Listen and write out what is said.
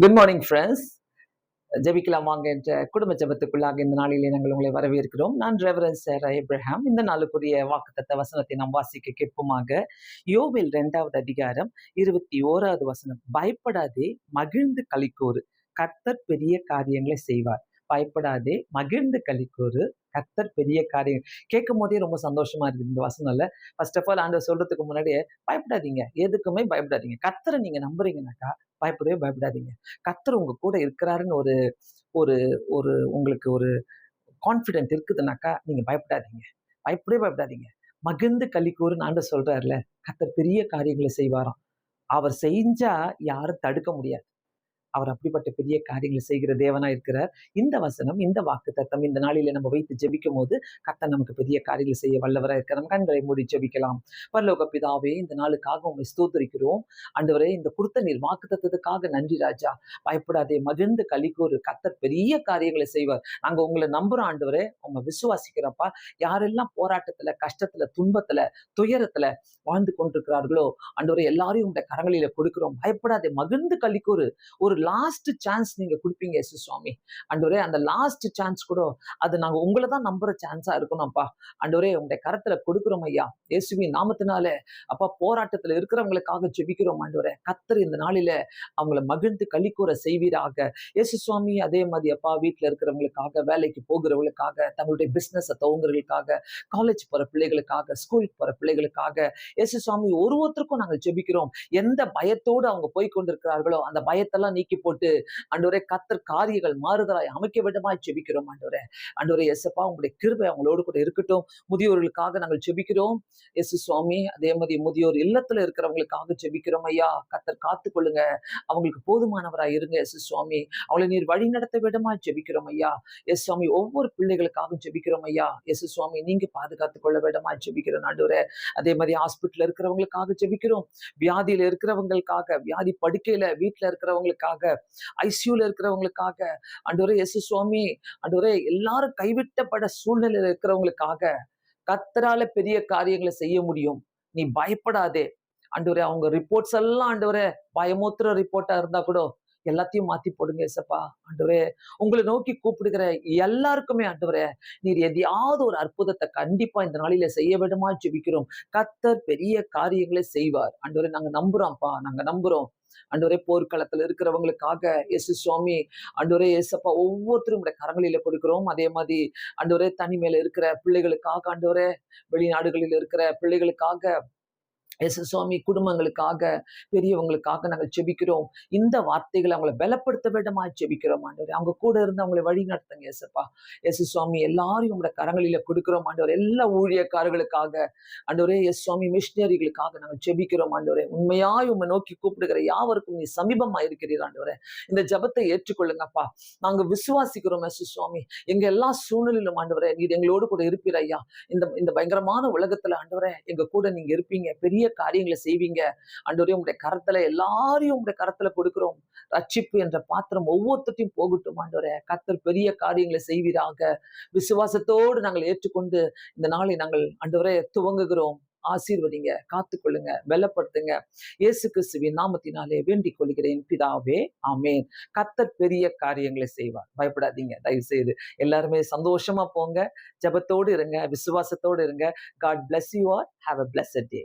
Good morning friends ஜெபிக்கலாம் வாங்க என்ற குடும்ப ஜெபத்துக்குள்ளாக இந்த நாளிலே நாங்கள் உங்களை வரவேற்கிறோம். நான் ரெவரன் சார் இப்ராஹாம் இந்த நாளுக்குரிய வாக்குத்தத்த வசனத்தை நாம் வாசிக்க கேட்போமாக. யோவில் இரண்டாவது அதிகாரம் இருபத்தி ஓராவது வசனம். பயப்படாதே மகிழ்ந்து கலிக்கோறு கர்த்தர் பெரிய காரியங்களை செய்வார். பயப்படாதே. மகிழ்ந்து கலிக்கூறு கத்தர் பெரிய காரியம். கேட்கும் போதே ரொம்ப சந்தோஷமா இருக்குது இந்த வசனம்ல. ஃபர்ஸ்ட் ஆஃப் ஆல் ஆண்டவர் சொல்றதுக்கு முன்னாடியே பயப்படாதீங்க. எதுக்குமே பயப்படாதீங்க. கத்தரை நீங்க நம்புறீங்கனாக்கா பயப்படவே பயப்படாதீங்க. கத்தர் உங்க கூட இருக்கிறாருன்னு ஒரு ஒரு ஒரு உங்களுக்கு ஒரு கான்ஃபிடென்ட் இருக்குதுனாக்கா நீங்க பயப்படாதீங்க. பயப்படவே பயப்படாதீங்க. மகிழ்ந்து கலிக்கூறுன்னு ஆண்டு சொல்றாருல கத்தர் பெரிய காரியங்களை செய்வாராம். அவர் செஞ்சா யாரும் தடுக்க முடியாது. அவர் அப்படிப்பட்ட பெரிய காரியங்களை செய்கிற தேவனா இருக்கிறார். இந்த வசனம் இந்த வாக்கு தத்தம் இந்த நாளில நம்ம வைத்து ஜெபிக்கும் போது கர்த்தர் நமக்கு பெரிய காரியங்களை செய்ய வல்லவராக இருக்கிற நம்ம கண்களை மூடி ஜெபிக்கலாம். பரலோக பிதாவே இந்த நாளுக்காக உண்மை ஸ்தோத்தரிக்கிறோம். அன்றுவரே இந்த கொடுத்த நீர் வாக்கு தத்தத்துக்காக நன்றி ராஜா. பயப்படாதே மகிழ்ந்து கலிக்கூறு கத்தர் பெரிய காரியங்களை செய்வார். நாங்க உங்களை நம்புறோம் ஆண்டவரே. உங்க விசுவாசிக்கிறப்பா யாரெல்லாம் போராட்டத்துல கஷ்டத்துல துன்பத்துல துயரத்துல வாழ்ந்து கொண்டிருக்கிறார்களோ அன்றுவரை எல்லாரையும் உங்க கரங்களில கொடுக்கிறோம். பயப்படாதே மகிழ்ந்து கலிக்கூறு ஒரு லாஸ்ட் சான்ஸ் நீங்க கொடுப்பீங்க எஸ் சுவாமி ஆண்டவரே அந்த லாஸ்ட் சான்ஸ் கூட அது நாங்க உங்களை தான் நம்புற சான்ஸா இருக்கணும்ப்பா. ஆண்டவரே உங்களுடைய கரத்துல கொடுக்குறோம் ஐயா. இயேசுவி நாமத்தினால அப்பா போராட்டத்துல இருக்கிறவங்களுக்காக ஜெபிக்கிறோம் ஆண்டவரே. கத்தர் இந்த நாளில அவங்கள மகிழ்ந்து கழிக்கூற செய்வீராக. இயேசு சுவாமி அதே மாதிரி அப்பா வீட்டுல இருக்கிறவங்களுக்காக வேலைக்கு போகிறவங்களுக்காக தங்களுடைய பிசினஸை துவங்குறவங்களுக்காக காலேஜ் போற பிள்ளைகளுக்காக ஸ்கூலுக்கு போற பிள்ளைகளுக்காக இயேசு சுவாமி ஒரு ஒருத்தருக்கும் நாங்கள் ஜெபிக்கிறோம். எந்த பயத்தோடு அவங்க போய் கொண்டிருக்கிறார்களோ அந்த பயத்தெல்லாம் நீக்கி போட்டு அன்றுவரே கத்தர் காரியங்கள் மாறுதலாய் அமைக்க விடமாய் ஜெபிக்கிறோம் அன்றுவரே அன்றுவரே எஸ்எப்பா உங்களுடைய கிருபை அவங்களோடு கூட இருக்கட்டும். முதியோர்களுக்காக நாங்கள் ஜெபிக்கிறோம். எஸ் சுவாமி அதே மாதிரி முதியோர் இல்லத்துல இருக்கிறவங்களுக்காக செபிக்கிறோம் ஐயா. கத்தர் காத்துக்கொள்ளுங்க. அவங்களுக்கு போதுமானவராய் இருங்க எஸ் சுவாமி. அவளை நீர் வழி நடத்த வேண்டுமா ஜெபிக்கிறோம் ஐயா. எஸ் சுவாமி ஒவ்வொரு பிள்ளைகளுக்காக ஜெபிக்கிறோம் ஐயா. எஸ் சுவாமி நீங்க பாதுகாத்துக் கொள்ள வேண்டுமா ஜெபிக்கிறோம் ஆண்டவரே. அதே மாதிரி ஹாஸ்பிட்டல்ல இருக்கிறவங்களுக்காக ஜெபிக்கிறோம். வியாதியில இருக்கிறவங்களுக்காக வியாதி படுக்கையில வீட்டுல இருக்கிறவங்களுக்காக ஐசியூல இருக்கிறவங்களுக்காக ஆண்டவரே எஸ் சுவாமி ஆண்டவரே எல்லாரும் கைவிட்டப்பட சூழ்நிலையில இருக்கிறவங்களுக்காக கத்தரால பெரிய காரியங்களை செய்ய முடியும். நீ பயப்படாதே. ஆண்டவரே அவங்க ரிப்போர்ட்ஸ் எல்லாம் ஆண்டவரே பயமூத்துற ரிப்போர்ட்டா இருந்தா கூட எல்லாத்தையும் மாத்தி போடுங்க இசப்பா ஆண்டவரே. உங்களை நோக்கி கூப்பிடுகிற எல்லாருக்குமே ஆண்டவரே நீர் எதையாவது ஒரு அற்புதத்தை கண்டிப்பா இந்த நாளில செய்ய விடுமா ஜெபிக்கிறோம். கத்தர் பெரிய காரியங்களை செய்வார். ஆண்டவரே நாங்க நம்புறோம்ப்பா நாங்க நம்புறோம். ஆண்டவரே போர்க்களத்துல இருக்கிறவங்களுக்காக எஸ் சுவாமி ஆண்டவரே ஏசப்பா ஒவ்வொருத்தரும் உடைய கரங்களில கொடுக்கிறோம். அதே மாதிரி ஆண்டவரே தனிமையில இருக்கிற பிள்ளைகளுக்காக ஆண்டவரே வெளிநாடுகளில் இருக்கிற பிள்ளைகளுக்காக எஸ் சுவாமி குடும்பங்களுக்காக பெரியவங்களுக்காக நாங்கள் ஜெபிக்கிறோம் இந்த வார்த்தைகளை அவங்களை பலப்படுத்த விடமா ஜெபிக்கிறோம் ஆண்டவர். அவங்க கூட இருந்து அவங்களை வழி நடத்துங்க எஸ்ப்பா எஸ் சுவாமி எல்லாரையும் உங்களோட கரங்களில கொடுக்கிறோம் ஆண்டவர். எல்லா ஊழியக்காரர்களுக்காக ஆண்டவரே எஸ் சுவாமி மிஷினரிகளுக்காக நாங்கள் ஜெபிக்கிறோம் ஆண்டவரே. உண்மையாய் உண்மை நோக்கி கூப்பிடுகிற யாவருக்கும் நீ சமீபமா இருக்கிறீர் ஆண்டவரே. இந்த ஜபத்தை ஏற்றுக்கொள்ளுங்கப்பா. நாங்க விசுவாசிக்கிறோம் எஸ் சுவாமி எங்க எல்லா சூழ்நிலையிலும் ஆண்டவரே நீர் எங்களோடு கூட இருப்பீர் ஐயா. இந்த இந்த பயங்கரமான உலகத்துல ஆண்டவரே எங்க கூட நீங்க இருப்பீங்க. பெரிய காரியங்களை செய்வீங்க. ஆண்டவரே உங்களுடைய கரத்துல எல்லாரையும் உங்களுடைய கரத்துல கொடுக்கிறோம். ரட்சிப்பு என்ற பாத்திரம் ஒவ்வொருத்தையும் போகட்டும் ஆண்டவரே. கத்தர் பெரிய காரியங்களை செய்வீராக. விசுவாசத்தோடு நாங்கள் ஏற்றுக்கொண்டு இந்த நாளை நாங்கள் ஆண்டவரே துவங்குகிறோம். ஆசீர்வதிங்க காத்துக்கொள்ளுங்க வெள்ளப்படுத்துங்க இயேசு கிறிஸ்துவின் நாமத்தினாலே வேண்டிக் கொள்கிறேன். பிதாவே ஆமேன். கத்தர் பெரிய காரியங்களை செய்வார். பயப்படாதீங்க தயவு செய்து எல்லாருமே சந்தோஷமா போங்க. ஜெபத்தோடு இருங்க விசுவாசத்தோடு இருங்க. God bless you or have a bless day